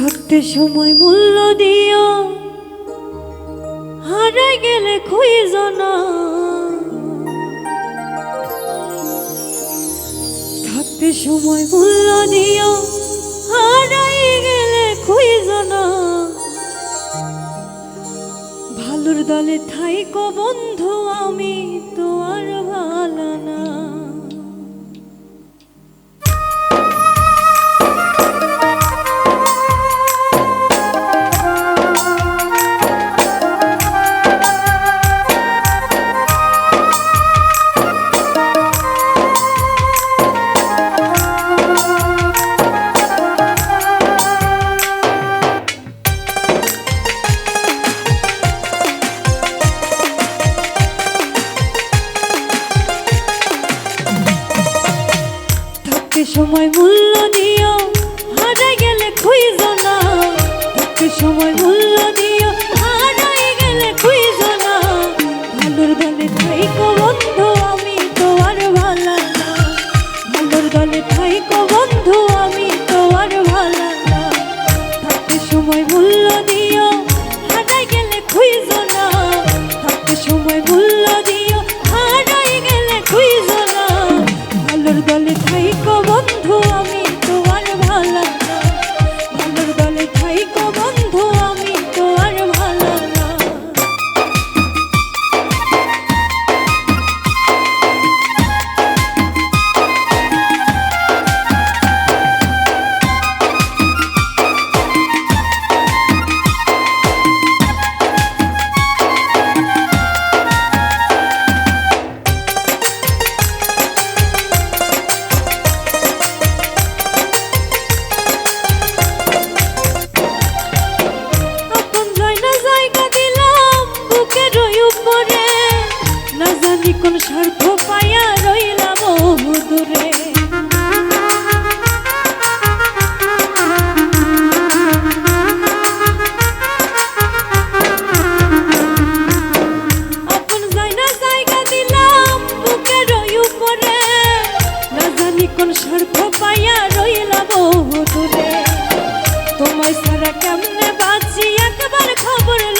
থাকতে সময় মূল্য দিও। হারাই গেলে খুঁজ না থাকতে সময় মূল্য দিও। হারাই গেলে খুঁজ না ভালোর দলে থাইকো বন্ধু, আমি তো আর ভালো না। একটু সময় মূল্য দিও হারাই গেলে খুঁজো না। একটু সময় মূল্য কেমনে বাঁচি? একবার খবর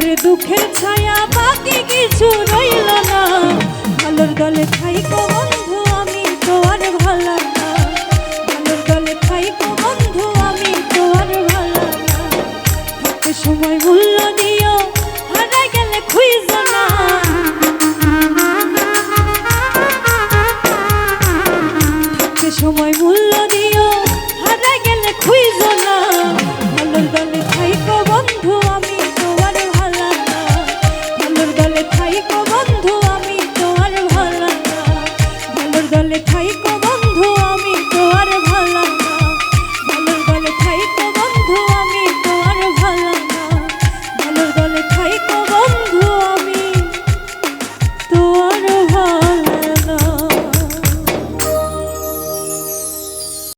তোর দুঃখের ছায়া, বাকি কিছু রইল না। ভালোর দলে থাইকো বন্ধু, আমি তো আর ভালো দলে থাইকো বন্ধু আমি তো আর ভালা।